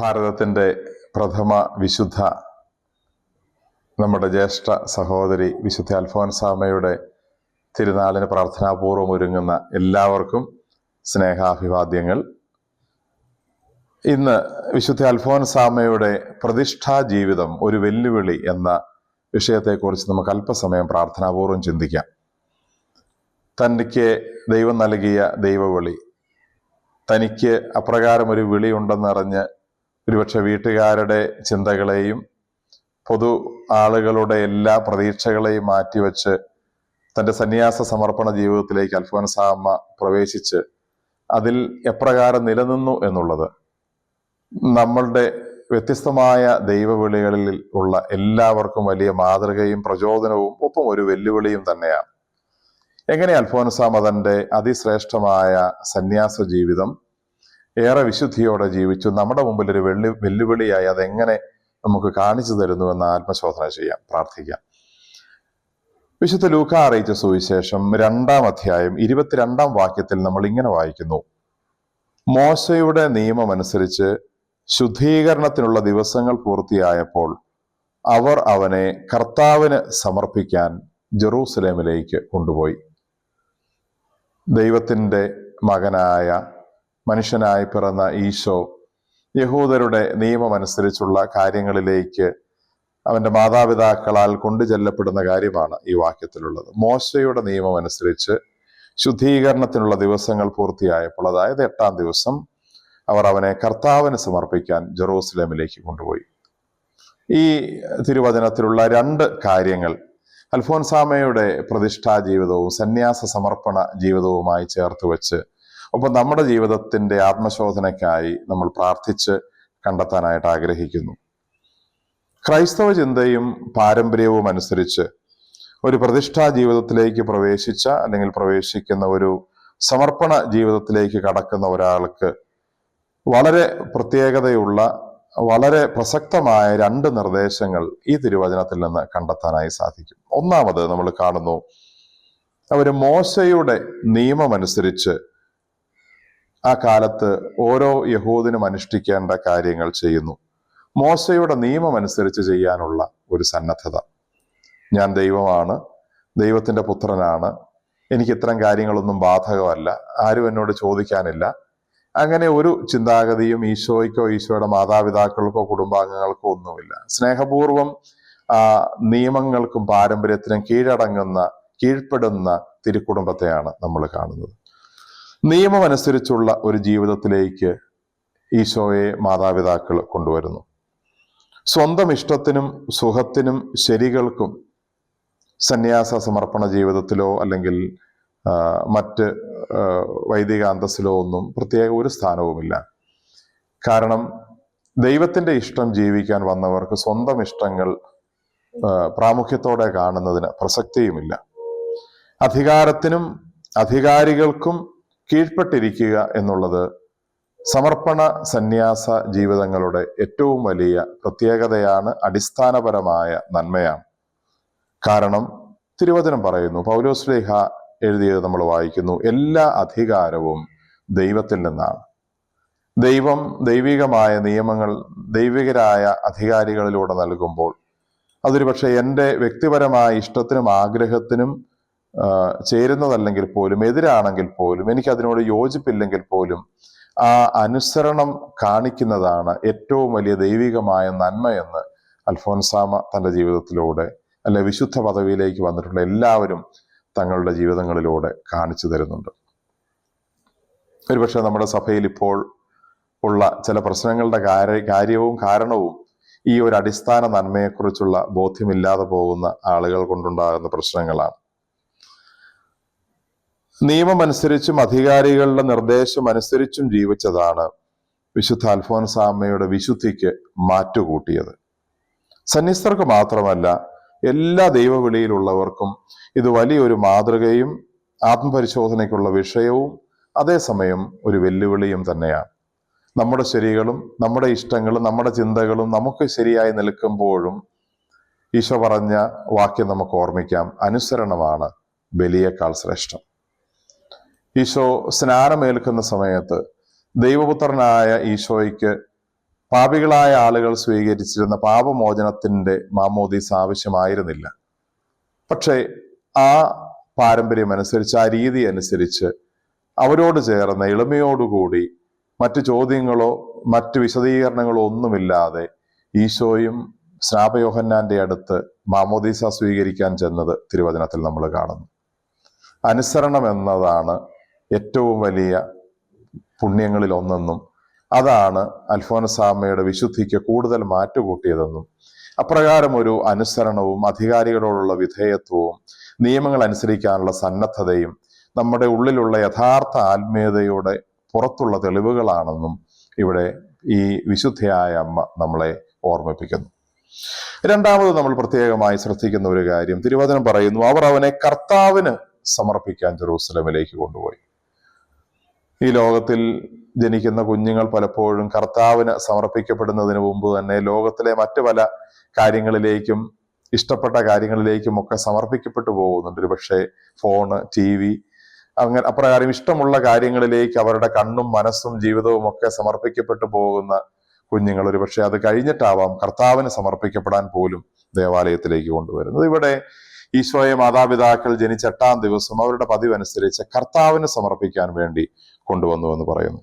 ഭാരതത്തിന്റെ പ്രഥമ വിശുദ്ധ നമ്മുടെ ജ്യേഷ്ഠ സഹോദരി വിശുദ്ധ അൽഫോൻസാമയുടെ തിരുനാളിന് പ്രാർത്ഥനാപൂർവം ഒരുങ്ങുന്ന എല്ലാവർക്കും സ്നേഹാഭിവാദ്യങ്ങൾ. ഇന്ന് വിശുദ്ധ അൽഫോൻസാമയുടെ പ്രതിഷ്ഠാ ജീവിതം ഒരു വെല്ലുവിളി എന്ന വിഷയത്തെക്കുറിച്ച് നമുക്ക് അല്പസമയം പ്രാർത്ഥനാപൂർവം ചിന്തിക്കാം. തനിക്ക് ദൈവം നൽകിയ ദൈവവിളി തനിക്ക് അപ്രകാരം ഒരു വിളിയുണ്ടെന്നറിഞ്ഞ് ഒരുപക്ഷെ വീട്ടുകാരുടെ ചിന്തകളെയും പൊതു ആളുകളുടെ എല്ലാ പ്രതീക്ഷകളെയും മാറ്റിവെച്ച് തന്റെ സന്യാസ സമർപ്പണ ജീവിതത്തിലേക്ക് അൽഫോൻസാമ്മ പ്രവേശിച്ച് അതിൽ എപ്രകാരം നിലനിന്നു എന്നുള്ളത് നമ്മളുടെ വ്യത്യസ്തമായ ദൈവവിളികളിൽ ഉള്ള എല്ലാവർക്കും വലിയ മാതൃകയും പ്രചോദനവും ഒപ്പം ഒരു വെല്ലുവിളിയും തന്നെയാണ്. എങ്ങനെ അൽഫോൻസാമ തന്റെ അതിശ്രേഷ്ഠമായ സന്യാസ ജീവിതം ഏറെ വിശുദ്ധിയോടെ ജീവിച്ചു. നമ്മുടെ മുമ്പിൽ ഒരു വെള്ളി വെല്ലുവിളിയായി അതെങ്ങനെ നമുക്ക് കാണിച്ചു തരുന്നു എന്ന് ആത്മശോധന ചെയ്യാം പ്രാർത്ഥിക്കാം. വിശുദ്ധ ലൂക്ക അറിയിച്ച സുവിശേഷം രണ്ടാം അധ്യായം ഇരുപത്തിരണ്ടാം വാക്യത്തിൽ നമ്മൾ ഇങ്ങനെ വായിക്കുന്നു. മോശയുടെ നിയമമനുസരിച്ച് ശുദ്ധീകരണത്തിനുള്ള ദിവസങ്ങൾ പൂർത്തിയായപ്പോൾ അവർ അവനെ കർത്താവിന് സമർപ്പിക്കാൻ ജെറൂസലേമിലേക്ക് കൊണ്ടുപോയി. ദൈവത്തിന്റെ മകനായ മനുഷ്യനായി പിറന്ന ഈശോ യഹൂദരുടെ നിയമമനുസരിച്ചുള്ള കാര്യങ്ങളിലേക്ക് അവന്റെ മാതാപിതാക്കളാൽ കൊണ്ടു ചെല്ലപ്പെടുന്ന കാര്യമാണ് ഈ വാക്യത്തിലുള്ളത്. മോശയുടെ നിയമം അനുസരിച്ച് ശുദ്ധീകരണത്തിനുള്ള ദിവസങ്ങൾ പൂർത്തിയായപ്പോൾ അതായത് എട്ടാം ദിവസം അവർ അവനെ കർത്താവിന് സമർപ്പിക്കാൻ ജെറൂസലേമിലേക്ക് കൊണ്ടുപോയി. ഈ തിരുവചനത്തിലുള്ള രണ്ട് കാര്യങ്ങൾ അൽഫോൻസാമയുടെ പ്രതിഷ്ഠാ ജീവിതവും സന്യാസ സമർപ്പണ ജീവിതവുമായി ചേർത്ത് വെച്ച് ഒപ്പം നമ്മുടെ ജീവിതത്തിന്റെ ആത്മശോധനയ്ക്കായി നമ്മൾ പ്രാർത്ഥിച്ച് കണ്ടെത്താനായിട്ട് ആഗ്രഹിക്കുന്നു. ക്രൈസ്തവ ചിന്തയും പാരമ്പര്യവും അനുസരിച്ച് ഒരു പ്രതിഷ്ഠാ ജീവിതത്തിലേക്ക് പ്രവേശിച്ച അല്ലെങ്കിൽ പ്രവേശിക്കുന്ന ഒരു സമർപ്പണ ജീവിതത്തിലേക്ക് കടക്കുന്ന ഒരാൾക്ക് വളരെ പ്രത്യേകതയുള്ള വളരെ പ്രസക്തമായ രണ്ട് നിർദ്ദേശങ്ങൾ ഈ തിരുവചനത്തിൽ നിന്ന് കണ്ടെത്താനായി സാധിക്കും. ഒന്നാമത് നമ്മൾ കാണുന്നു അവർ മോശയുടെ നിയമമനുസരിച്ച് ആ കാലത്ത് ഓരോ യഹൂദിനും അനുഷ്ഠിക്കേണ്ട കാര്യങ്ങൾ ചെയ്യുന്നു. മോശയുടെ നിയമം അനുസരിച്ച് ചെയ്യാനുള്ള ഒരു സന്നദ്ധത. ഞാൻ ദൈവമാണ് ദൈവത്തിന്റെ പുത്രനാണ് എനിക്ക് ഇത്തരം കാര്യങ്ങളൊന്നും ബാധകമല്ല ആരും എന്നോട് ചോദിക്കാനില്ല. അങ്ങനെ ഒരു ചിന്താഗതിയും ഈശോയ്ക്കോ ഈശോയുടെ മാതാപിതാക്കൾക്കോ കുടുംബാംഗങ്ങൾക്കോ ഒന്നുമില്ല. സ്നേഹപൂർവം നിയമങ്ങൾക്കും പാരമ്പര്യത്തിനും കീഴടങ്ങുന്ന കീഴ്പ്പെടുന്ന തിരുക്കുടുംബത്തെയാണ് നമ്മൾ കാണുന്നത്. നിയമമനുസരിച്ചുള്ള ഒരു ജീവിതത്തിലേക്ക് ഈശോയെ മാതാപിതാക്കൾ കൊണ്ടുവരുന്നു. സ്വന്തം ഇഷ്ടത്തിനും സുഖത്തിനും ശരികൾക്കും സന്യാസ സമർപ്പണ ജീവിതത്തിലോ അല്ലെങ്കിൽ മറ്റ് വൈദിക അന്തസ്സിലോ ഒന്നും പ്രത്യേക ഒരു സ്ഥാനവുമില്ല. കാരണം ദൈവത്തിന്റെ ഇഷ്ടം ജീവിക്കാൻ വന്നവർക്ക് സ്വന്തം ഇഷ്ടങ്ങൾ പ്രാമുഖ്യത്തോടെ കാണുന്നതിന് പ്രസക്തിയുമില്ല. അധികാരത്തിനും അധികാരികൾക്കും കീഴ്പ്പെട്ടിരിക്കുക എന്നുള്ളത് സമർപ്പണ സന്യാസ ജീവിതങ്ങളുടെ ഏറ്റവും വലിയ പ്രത്യേകതയാണ് അടിസ്ഥാനപരമായ നന്മയാണ്. കാരണം തിരുവചനം പറയുന്നു പൗലോസ്ലേഹ എഴുതിയത് നമ്മൾ വായിക്കുന്നു എല്ലാ അധികാരവും ദൈവത്തിൽ നിന്നാണ്. ദൈവം ദൈവികമായ നിയമങ്ങൾ ദൈവികരായ അധികാരികളിലൂടെ നൽകുമ്പോൾ അതൊരു പക്ഷേ എന്റെ വ്യക്തിപരമായ ഇഷ്ടത്തിനും ആഗ്രഹത്തിനും ചേരുന്നതല്ലെങ്കിൽ പോലും എതിരാണെങ്കിൽ പോലും എനിക്ക് അതിനോട് യോജിപ്പില്ലെങ്കിൽ പോലും ആ അനുസരണം കാണിക്കുന്നതാണ് ഏറ്റവും വലിയ ദൈവികമായ നന്മയെന്ന് അൽഫോൻസാമ തന്റെ ജീവിതത്തിലൂടെ അല്ലെ വിശുദ്ധ പദവിയിലേക്ക് വന്നിട്ടുള്ള എല്ലാവരും തങ്ങളുടെ ജീവിതങ്ങളിലൂടെ കാണിച്ചു തരുന്നുണ്ട്. ഒരുപക്ഷെ നമ്മുടെ സഭയിൽ ഇപ്പോൾ ഉള്ള ചില പ്രശ്നങ്ങളുടെ കാര്യ കാര്യവും കാരണവും ഈ ഒരു അടിസ്ഥാന നന്മയെക്കുറിച്ചുള്ള ബോധ്യമില്ലാതെ പോകുന്ന ആളുകൾ കൊണ്ടുണ്ടാകുന്ന പ്രശ്നങ്ങളാണ്. നിയമമനുസരിച്ചും അധികാരികളുടെ നിർദ്ദേശം അനുസരിച്ചും ജീവിച്ചതാണ് വിശുദ്ധ അൽഫോൻസാമ്മയുടെ വിശുദ്ധിക്ക് മാറ്റുകൂട്ടിയത്. സന്യസ്തർക്ക് മാത്രമല്ല എല്ലാ ദൈവവിളിയിലുള്ളവർക്കും ഇത് വലിയൊരു മാതൃകയും ആത്മപരിശോധനയ്ക്കുള്ള വിഷയവും അതേസമയം ഒരു വെല്ലുവിളിയും തന്നെയാണ്. നമ്മുടെ ശരികളും നമ്മുടെ ഇഷ്ടങ്ങളും നമ്മുടെ ചിന്തകളും നമുക്ക് ശരിയായി നിൽക്കുമ്പോഴും ഈശോ പറഞ്ഞ വാക്യം നമുക്ക് ഓർമ്മിക്കാം. അനുസരണമാണ് ബലിയേക്കാൾ ശ്രേഷ്ഠം. ഈശോ സ്നാനമേൽക്കുന്ന സമയത്ത് ദൈവപുത്രനായ ഈശോയ്ക്ക് പാപികളായ ആളുകൾ സ്വീകരിച്ചിരുന്ന പാപമോചനത്തിന്റെ മാമോദീസ് ആവശ്യമായിരുന്നില്ല. പക്ഷേ ആ പാരമ്പര്യം അനുസരിച്ച് ആ രീതി അനുസരിച്ച് അവരോട് ചേർന്ന് എളിമയോടുകൂടി മറ്റു ചോദ്യങ്ങളോ മറ്റു വിശദീകരണങ്ങളോ ഒന്നുമില്ലാതെ ഈശോയും സ്നാപയോഹന്നാന്റെ അടുത്ത് മാമോദീസ സ്വീകരിക്കാൻ ചെന്നത് തിരുവചനത്തിൽ നമ്മൾ കാണുന്നു. അനുസരണം എന്നതാണ് ഏറ്റവും വലിയ പുണ്യങ്ങളിൽ ഒന്നെന്നും അതാണ് അൽഫോൻസാമ്മയുടെ വിശുദ്ധിക്ക് കൂടുതൽ മാറ്റുകൂട്ടിയതെന്നും അപ്രകാരം ഒരു അനുസരണവും അധികാരികളോടുള്ള വിധേയത്വവും നിയമങ്ങൾ അനുസരിക്കാനുള്ള സന്നദ്ധതയും നമ്മുടെ ഉള്ളിലുള്ള യഥാർത്ഥ ആത്മീയതയുടെ പുറത്തുള്ള തെളിവുകളാണെന്നും ഇവിടെ ഈ വിശുദ്ധയായ അമ്മ നമ്മളെ ഓർമ്മിപ്പിക്കുന്നു. രണ്ടാമത് നമ്മൾ പ്രത്യേകമായി ശ്രദ്ധിക്കുന്ന ഒരു കാര്യം തിരുവചനം പറയുന്നു അവർ അവനെ കർത്താവിന് സമർപ്പിക്കാൻ ജെറൂസലമിലേക്ക് കൊണ്ടുപോയി. ഈ ലോകത്തിൽ ജനിക്കുന്ന കുഞ്ഞുങ്ങൾ പലപ്പോഴും കർത്താവിന് സമർപ്പിക്കപ്പെടുന്നതിന് മുമ്പ് തന്നെ ലോകത്തിലെ മറ്റു പല കാര്യങ്ങളിലേക്കും ഇഷ്ടപ്പെട്ട കാര്യങ്ങളിലേക്കും ഒക്കെ സമർപ്പിക്കപ്പെട്ടു പോകുന്നുണ്ട്. ഒരുപക്ഷെ ഫോണ് ടി വി അങ്ങനെ അപ്രകാരം ഇഷ്ടമുള്ള കാര്യങ്ങളിലേക്ക് അവരുടെ കണ്ണും മനസ്സും ജീവിതവും ഒക്കെ സമർപ്പിക്കപ്പെട്ടു പോകുന്ന കുഞ്ഞുങ്ങൾ ഒരു പക്ഷെ അത് കഴിഞ്ഞിട്ടാവാം കർത്താവിന് സമർപ്പിക്കപ്പെടാൻ പോലും ദേവാലയത്തിലേക്ക് കൊണ്ടുവരുന്നത്. ഇവിടെ ഈശോയെ മാതാപിതാക്കൾ ജനിച്ച എട്ടാം ദിവസം അവരുടെ പതിവനുസരിച്ച് കർത്താവിന് സമർപ്പിക്കാൻ വേണ്ടി കൊണ്ടുവന്നു എന്ന് പറയുന്നു.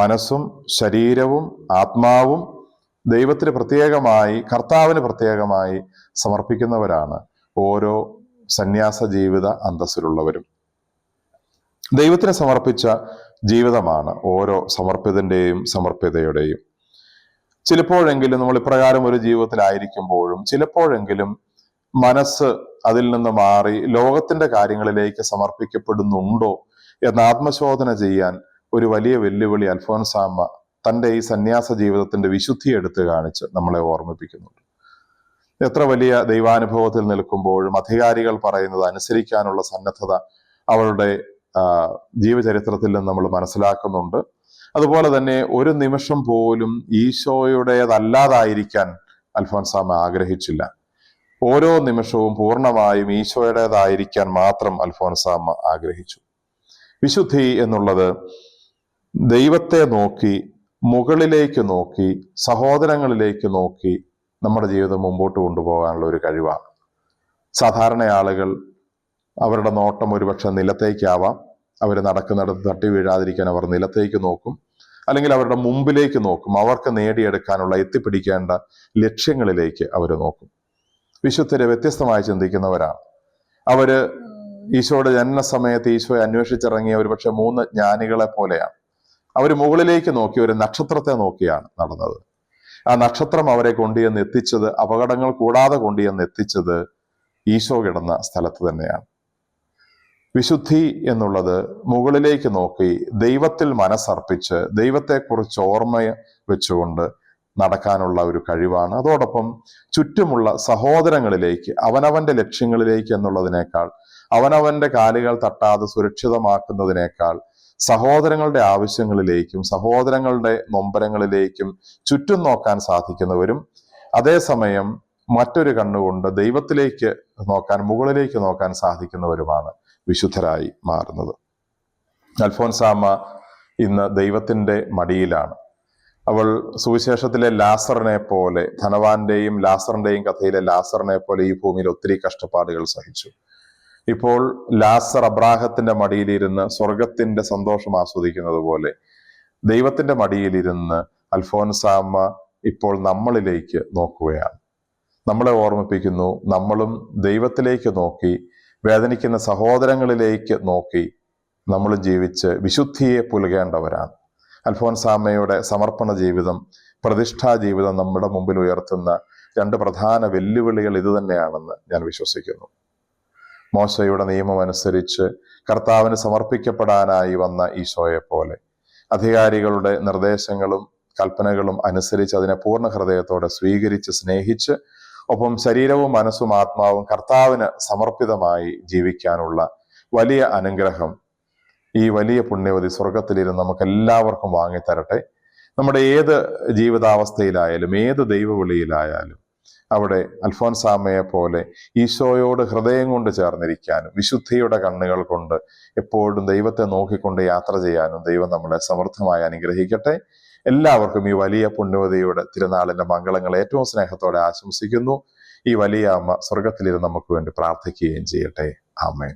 മനസ്സും ശരീരവും ആത്മാവും ദൈവത്തിന് പ്രത്യേകമായി കർത്താവിന് പ്രത്യേകമായി സമർപ്പിക്കുന്നവരാണ് ഓരോ സന്യാസ ജീവിത അന്തസ്സിലുള്ളവരും. ദൈവത്തിന് സമർപ്പിച്ച ജീവിതമാണ് ഓരോ സമർപ്പിതന്റെയും സമർപ്പിതയുടെയും. ചിലപ്പോഴെങ്കിലും നമ്മൾ ഇപ്രകാരം ഒരു ജീവിതത്തിലായിരിക്കുമ്പോഴും ചിലപ്പോഴെങ്കിലും മനസ്സ് അതിൽ നിന്ന് മാറി ലോകത്തിന്റെ കാര്യങ്ങളിലേക്ക് സമർപ്പിക്കപ്പെടുന്നുണ്ടോ എന്ന് ആത്മശോധന ചെയ്യാൻ ഒരു വലിയ വെല്ലുവിളി അൽഫോൻസാമ്മ തന്റെ ഈ സന്യാസ ജീവിതത്തിന്റെ വിശുദ്ധി എടുത്തു കാണിച്ച് നമ്മളെ ഓർമ്മിപ്പിക്കുന്നുണ്ട്. എത്ര വലിയ ദൈവാനുഭവത്തിൽ നിൽക്കുമ്പോഴും അധികാരികൾ പറയുന്നത് അനുസരിക്കാനുള്ള സന്നദ്ധത അവരുടെ ജീവചരിത്രത്തിൽ നിന്ന് നമ്മൾ മനസ്സിലാക്കുന്നുണ്ട്. അതുപോലെ തന്നെ ഒരു നിമിഷം പോലും ഈശോയുടേതല്ലാതായിരിക്കാൻ അൽഫോൻസാമ ആഗ്രഹിച്ചില്ല. ഓരോ നിമിഷവും പൂർണമായും ഈശോയുടേതായിരിക്കാൻ മാത്രം അൽഫോൻസാമ്മ ആഗ്രഹിച്ചു. വിശുദ്ധി എന്നുള്ളത് ദൈവത്തെ നോക്കി മുകളിലേക്ക് നോക്കി സഹോദരങ്ങളിലേക്ക് നോക്കി നമ്മുടെ ജീവിതം മുമ്പോട്ട് കൊണ്ടുപോകാനുള്ള ഒരു കഴിവാണ്. സാധാരണ ആളുകൾ അവരുടെ നോട്ടം ഒരുപക്ഷെ നിലത്തേക്കാവാം. അവർ നടക്കുന്നിടത്ത് തട്ടി വീഴാതിരിക്കാൻ അവർ നിലത്തേക്ക് നോക്കും. അല്ലെങ്കിൽ അവരുടെ മുമ്പിലേക്ക് നോക്കും. അവർക്ക് നേടിയെടുക്കാനുള്ള എത്തിപ്പിടിക്കേണ്ട ലക്ഷ്യങ്ങളിലേക്ക് അവർ നോക്കും. വിശുദ്ധരെ വ്യത്യസ്തമായി ചിന്തിക്കുന്നവരാണ്. അവർ ഈശോയുടെ ജനനസമയത്ത് ഈശോയെ അന്വേഷിച്ചിറങ്ങിയ ഒരുപക്ഷെ മൂന്ന് ജ്ഞാനികളെ പോലെയാണ്. അവർ മുകളിലേക്ക് നോക്കി ഒരു നക്ഷത്രത്തെ നോക്കിയാണ് നടന്നത്. ആ നക്ഷത്രം അവരെ കൊണ്ടുചെന്ന് എത്തിച്ചത് അപകടങ്ങൾ കൂടാതെ കൊണ്ടുചെന്ന് എത്തിച്ചത് ഈശോ കിടന്ന സ്ഥലത്ത് തന്നെയാണ്. വിശുദ്ധി എന്നുള്ളത് മുകളിലേക്ക് നോക്കി ദൈവത്തിൽ മനസ്സർപ്പിച്ച് ദൈവത്തെക്കുറിച്ച് ഓർമ്മ വെച്ചുകൊണ്ട് നടക്കാനുള്ള ഒരു കഴിവാണ്. അതോടൊപ്പം ചുറ്റുമുള്ള സഹോദരങ്ങളിലേക്ക് അവനവന്റെ ലക്ഷ്യങ്ങളിലേക്ക് എന്നുള്ളതിനേക്കാൾ അവനവന്റെ കാലുകൾ തട്ടാതെ സുരക്ഷിതമാക്കുന്നതിനേക്കാൾ സഹോദരങ്ങളുടെ ആവശ്യങ്ങളിലേക്കും സഹോദരങ്ങളുടെ നൊമ്പരങ്ങളിലേക്കും ചുറ്റും നോക്കാൻ സാധിക്കുന്നവരും അതേസമയം മറ്റൊരു കണ്ണുകൊണ്ട് ദൈവത്തിലേക്ക് നോക്കാൻ മുകളിലേക്ക് നോക്കാൻ സാധിക്കുന്നവരുമാണ് വിശുദ്ധരായി മാറുന്നത്. അൽഫോൻസാമ്മ ഇന്ന് ദൈവത്തിന്റെ മടിയിലാണ്. അവൾ സുവിശേഷത്തിലെ ലാസറിനെ പോലെ ധനവാന്റെയും ലാസറിന്റെയും കഥയിലെ ലാസറിനെ പോലെ ഈ ഭൂമിയിൽ ഒത്തിരി കഷ്ടപ്പാടുകൾ സഹിച്ചു. ഇപ്പോൾ ലാസർ അബ്രാഹത്തിന്റെ മടിയിലിരുന്ന് സ്വർഗത്തിന്റെ സന്തോഷം ആസ്വദിക്കുന്നത് പോലെ ദൈവത്തിന്റെ മടിയിലിരുന്ന് അൽഫോൻസാമ്മ ഇപ്പോൾ നമ്മളിലേക്ക് നോക്കുകയാണ്. നമ്മളെ ഓർമ്മിപ്പിക്കുന്നു നമ്മളും ദൈവത്തിലേക്ക് നോക്കി വേദനിക്കുന്ന സഹോദരങ്ങളിലേക്ക് നോക്കി നമ്മൾ ജീവിച്ച് വിശുദ്ധിയെ പുലകേണ്ടവരാണ്. അൽഫോൻസാമ്മയുടെ സമർപ്പണ ജീവിതം പ്രതിഷ്ഠാ ജീവിതം നമ്മുടെ മുമ്പിൽ ഉയർത്തുന്ന രണ്ട് പ്രധാന വെല്ലുവിളികൾ ഇതുതന്നെയാണെന്ന് ഞാൻ വിശ്വസിക്കുന്നു. മോശയുടെ നിയമം അനുസരിച്ച് കർത്താവിന് സമർപ്പിക്കപ്പെടാനായി വന്ന ഈശോയെ പോലെ. അധികാരികളുടെ നിർദ്ദേശങ്ങളും കൽപ്പനകളും അനുസരിച്ച് അതിനെ പൂർണ ഹൃദയത്തോടെ സ്വീകരിച്ച് സ്നേഹിച്ച് ഒപ്പം ശരീരവും മനസ്സും ആത്മാവും കർത്താവിന് സമർപ്പിതമായി ജീവിക്കാനുള്ള വലിയ അനുഗ്രഹം ഈ വലിയ പുണ്യവതി സ്വർഗത്തിലിരുന്ന് നമുക്ക് എല്ലാവർക്കും വാങ്ങിത്തരട്ടെ. നമ്മുടെ ഏത് ജീവിതാവസ്ഥയിലായാലും ഏത് ദൈവവിളിയിലായാലും അവിടെ അൽഫോൻസാമയെ പോലെ ഈശോയോട് ഹൃദയം കൊണ്ട് ചേർന്നിരിക്കാനും വിശുദ്ധിയുടെ കണ്ണുകൾ കൊണ്ട് എപ്പോഴും ദൈവത്തെ നോക്കിക്കൊണ്ട് യാത്ര ചെയ്യാനും ദൈവം നമ്മളെ സമൃദ്ധമായി അനുഗ്രഹിക്കട്ടെ. എല്ലാവർക്കും ഈ വലിയ പുണ്യവതിയുടെ തിരുനാളിന്റെ മംഗളങ്ങൾ ഏറ്റവും സ്നേഹത്തോടെ ആശംസിക്കുന്നു. ഈ വലിയ അമ്മ സ്വർഗത്തിലിരുന്ന് നമുക്ക് വേണ്ടി പ്രാർത്ഥിക്കുകയും ചെയ്യട്ടെ. ആമേൻ.